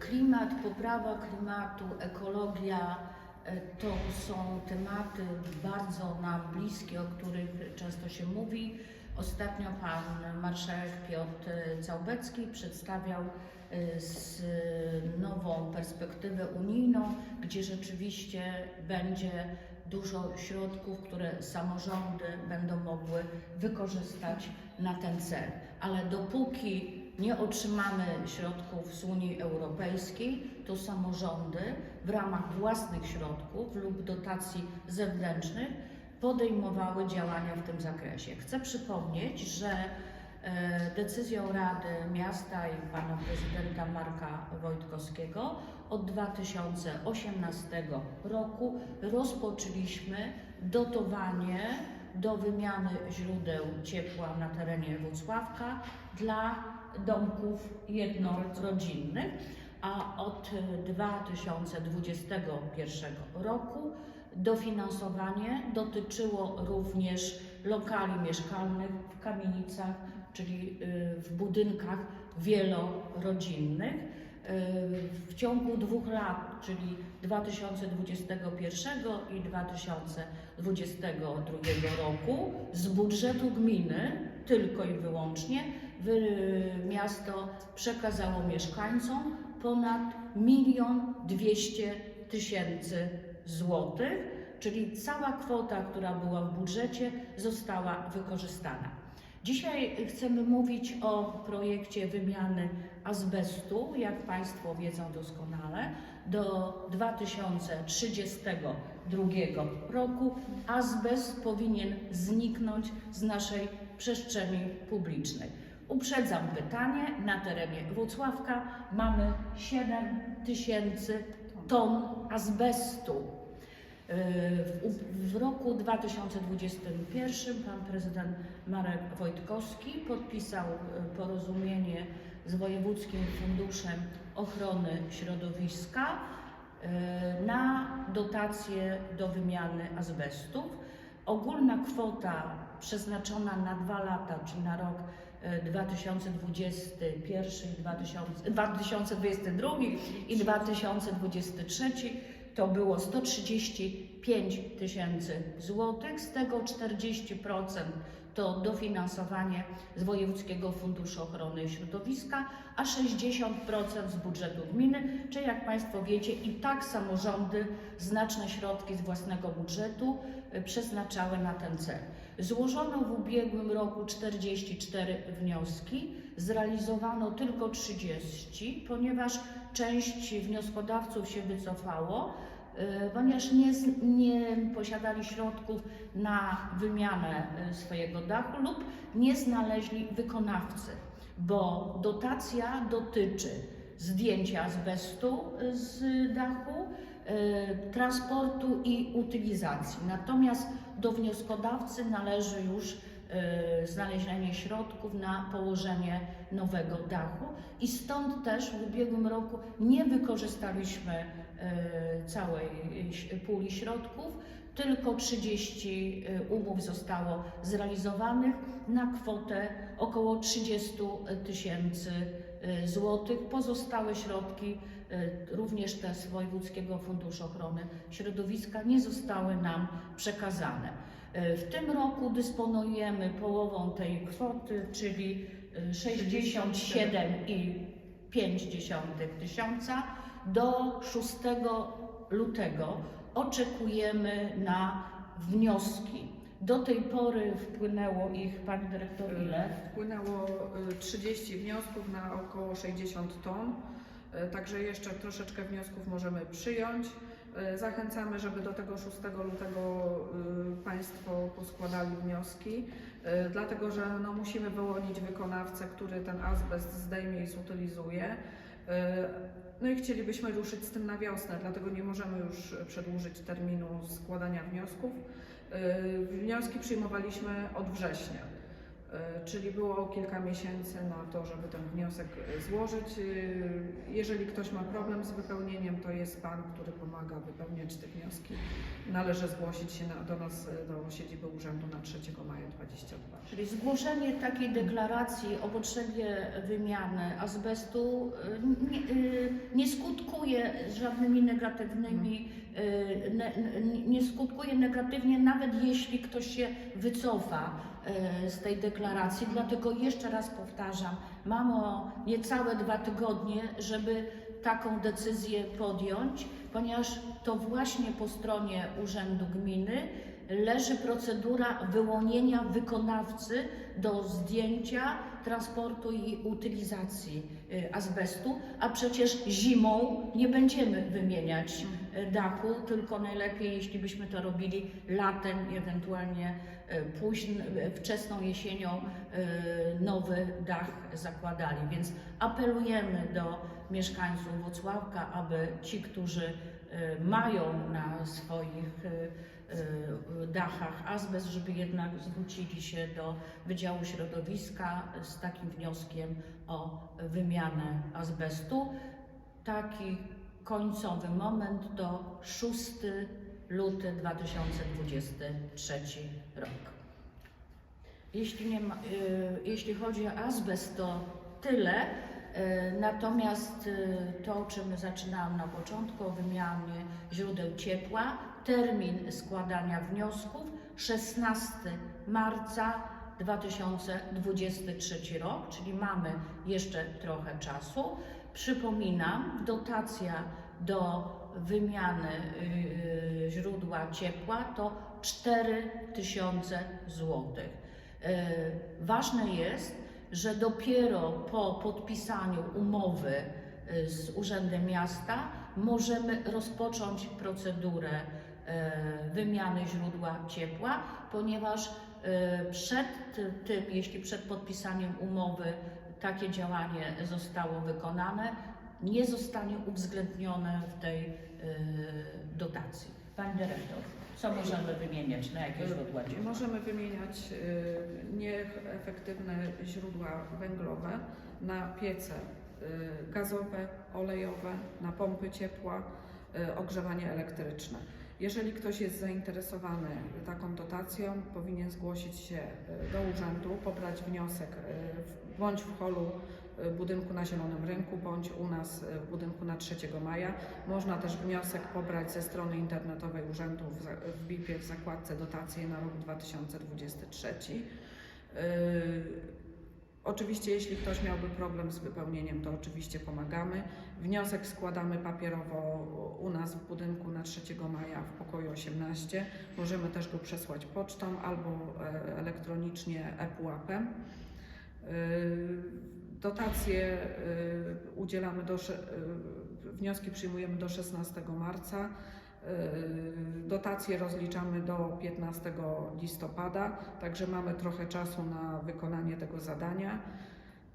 Klimat, poprawa klimatu, ekologia e, to są tematy bardzo nam bliskie, o których często się mówi. Ostatnio pan marszałek Piotr Całbecki przedstawiał e, z nową perspektywę unijną, gdzie rzeczywiście będzie dużo środków, które samorządy będą mogły wykorzystać na ten cel. Ale dopóki nie otrzymamy środków z Unii Europejskiej, to samorządy w ramach własnych środków lub dotacji zewnętrznych podejmowały działania w tym zakresie. Chcę przypomnieć, że e, decyzją Rady Miasta i pana prezydenta Marka Wojtkowskiego od 2018 roku rozpoczęliśmy dotowanie do wymiany źródeł ciepła na terenie Włocławka dla domków jednorodzinnych, a od 2021 roku dofinansowanie dotyczyło również lokali mieszkalnych w kamienicach, czyli y, w budynkach wielorodzinnych. W ciągu dwóch lat, czyli 2021 i 2022 roku, z budżetu gminy tylko i wyłącznie wy- miasto przekazało mieszkańcom ponad milion dwieście tysięcy złotych, czyli cała kwota, która była w budżecie, została wykorzystana. Dzisiaj chcemy mówić o projekcie wymiany azbestu, jak Państwo wiedzą doskonale. Do 2032 roku azbest powinien zniknąć z naszej przestrzeni publicznej. Uprzedzam pytanie, na terenie Włocławka mamy 7 tysięcy ton azbestu. W, roku 2021 pan prezydent Marek Wojtkowski podpisał e, porozumienie z Wojewódzkim Funduszem Ochrony Środowiska e, na dotacje do wymiany azbestów. Ogólna kwota przeznaczona na dwa lata, czyli na rok e, 2021, i 2000 2022 i 2023 to było 135 tysięcy złotych, z tego 40% to dofinansowanie z Wojewódzkiego Funduszu Ochrony Środowiska, a 60% z budżetu gminy, czy jak Państwo wiecie i tak samorządy znaczne środki z własnego budżetu y, przeznaczały na ten cel. Złożono w ubiegłym roku 44 wnioski, zrealizowano tylko 30, ponieważ część wnioskodawców się wycofało, y, ponieważ nie, nie posiadali środków na wymianę y, swojego dachu lub nie znaleźli wykonawcy, bo dotacja dotyczy zdjęcia azbestu y, z dachu, transportu i utylizacji. Natomiast do wnioskodawcy należy już znalezienie środków na położenie nowego dachu i stąd też w ubiegłym roku nie wykorzystaliśmy y, całej y, puli środków, tylko 30 umów zostało zrealizowanych na kwotę około 30 tysięcy y, złotych. Pozostałe środki, y, również te z Wojewódzkiego Funduszu Ochrony Środowiska, nie zostały nam przekazane. Y, W tym roku dysponujemy połową tej kwoty, czyli y, 67,5 tysiąca. Do 6 lutego oczekujemy na wnioski. Do tej pory wpłynęło ich, Pani Dyrektor, ile? Wpłynęło y, 30 wniosków na około 60 ton, także jeszcze troszeczkę wniosków możemy przyjąć. Y, Zachęcamy, żeby do tego 6 lutego y, Państwo poskładali wnioski, y, dlatego że no, musimy wyłonić wykonawcę, który ten azbest zdejmie i zutylizuje. No i chcielibyśmy ruszyć z tym na wiosnę, dlatego nie możemy już przedłużyć terminu składania wniosków. Wnioski przyjmowaliśmy od września. E, Czyli było kilka miesięcy na to, żeby ten wniosek e, złożyć. E, Jeżeli ktoś ma problem z wypełnieniem, to jest Pan, który pomaga wypełniać te wnioski. Należy zgłosić się do nas, do siedziby urzędu na 3 maja 22. Czyli zgłoszenie takiej deklaracji o potrzebie wymiany azbestu nie, nie skutkuje żadnymi negatywnymi, ne, ne- nie skutkuje negatywnie, nawet jeśli ktoś się wycofa z tej deklaracji. Dlatego jeszcze raz powtarzam, mamy niecałe dwa tygodnie, żeby taką decyzję podjąć, ponieważ to właśnie po stronie Urzędu Gminy leży procedura wyłonienia wykonawcy do zdjęcia, transportu i utylizacji y, azbestu, a przecież zimą nie będziemy wymieniać y, dachu, tylko najlepiej, jeśli byśmy to robili latem, ewentualnie y, późn, wczesną jesienią y, nowy dach zakładali. Więc apelujemy do mieszkańców Włocławka, aby ci, którzy y, mają na swoich dachach azbest, żeby jednak zwrócili się do Wydziału Środowiska z takim wnioskiem o wymianę azbestu. Taki końcowy moment to 6 luty 2023 rok. Jeśli, nie ma, y, jeśli chodzi o azbest, to tyle. Y, Natomiast y, to, o czym zaczynałam na początku, o wymianie źródeł ciepła, termin składania wniosków 16 marca 2023 rok, czyli mamy jeszcze trochę czasu. Przypominam, dotacja do wymiany y, y, źródła ciepła to 4000 złotych. E, Ważne jest, że dopiero po podpisaniu umowy z Urzędem Miasta możemy rozpocząć procedurę wymiany źródła ciepła, ponieważ przed tym, jeśli przed podpisaniem umowy takie działanie zostało wykonane, nie zostanie uwzględnione w tej e, dotacji. Pani dyrektor, co możemy wymieniać, na jakie źródła ciepła? Możemy wymieniać y, nieefektywne źródła węglowe na piece y, gazowe, olejowe, na pompy ciepła, y, ogrzewanie elektryczne. Jeżeli ktoś jest zainteresowany taką dotacją, powinien zgłosić się y, do urzędu, pobrać wniosek w- bądź w holu y, budynku na Zielonym Rynku, bądź u nas w budynku na 3 maja. Można też wniosek pobrać ze strony internetowej urzędu w BIP-ie w zakładce dotacje na rok 2023. Oczywiście, jeśli ktoś miałby problem z wypełnieniem, to oczywiście pomagamy. Wniosek składamy papierowo u nas w budynku na 3 maja w pokoju 18. Możemy też go przesłać pocztą albo e, elektronicznie ePUAP-em. Yy, Dotacje yy, udzielamy do, wnioski przyjmujemy do 16 marca. Yy, Dotacje rozliczamy do 15 listopada, także mamy trochę czasu na wykonanie tego zadania.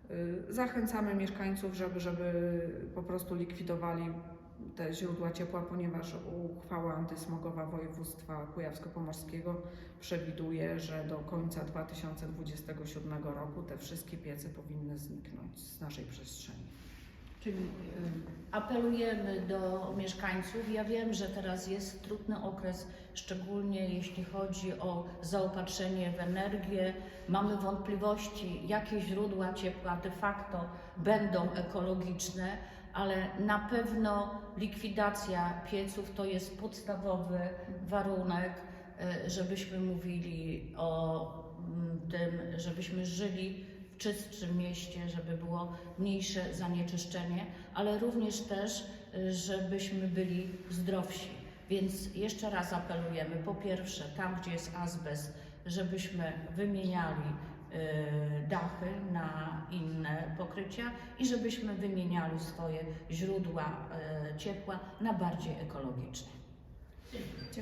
Yy, Zachęcamy mieszkańców, żeby, żeby po prostu likwidowali te źródła ciepła, ponieważ uchwała antysmogowa województwa kujawsko-pomorskiego przewiduje, że do końca 2027 roku te wszystkie piece powinny zniknąć z naszej przestrzeni. Czyli y, apelujemy do mieszkańców. Ja wiem, że teraz jest trudny okres, szczególnie jeśli chodzi o zaopatrzenie w energię. Mamy wątpliwości, jakie źródła ciepła de facto będą ekologiczne, ale na pewno likwidacja pieców to jest podstawowy warunek, y, żebyśmy mówili o mm, tym, żebyśmy żyli czystszym mieście, żeby było mniejsze zanieczyszczenie, ale również też, y, żebyśmy byli zdrowsi. Więc jeszcze raz apelujemy, po pierwsze, tam gdzie jest azbest, żebyśmy wymieniali y, dachy na inne pokrycia i żebyśmy wymieniali swoje źródła y, ciepła na bardziej ekologiczne.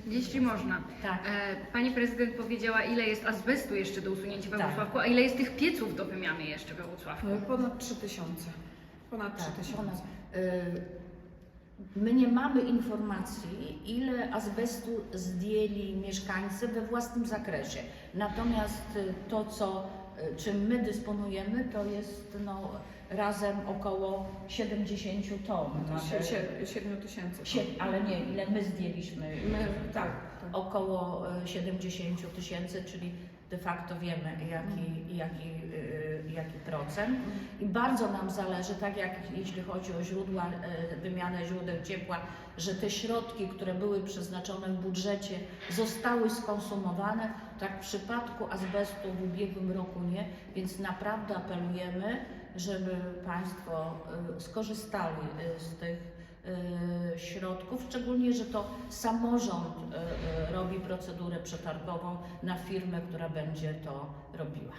Jeśli można. Tak. E, Pani prezydent powiedziała, ile jest azbestu jeszcze do usunięcia we Tak. Włocławku, a ile jest tych pieców do wymiany jeszcze we Włocławku? Ponad 3000. Ponad Tak, 3000. ponad. Y, My nie mamy informacji, ile azbestu zdjęli mieszkańcy we własnym zakresie. Natomiast y, to, co czym my dysponujemy, to jest no, razem około 70 ton. Mamy- 7 tysięcy. Ale nie, ile my zdjęliśmy. My, tak, tak. Około e, 70 tysięcy, czyli de facto wiemy jaki, jaki, e, jaki procent. I bardzo nam zależy, tak jak jeśli chodzi o źródła, e, wymianę źródeł ciepła, że te środki, które były przeznaczone w budżecie, zostały skonsumowane. Tak w przypadku azbestu w ubiegłym roku nie, więc naprawdę apelujemy, żeby Państwo e, skorzystali e, z tych środków, szczególnie, że to samorząd robi procedurę przetargową na firmę, która będzie to robiła.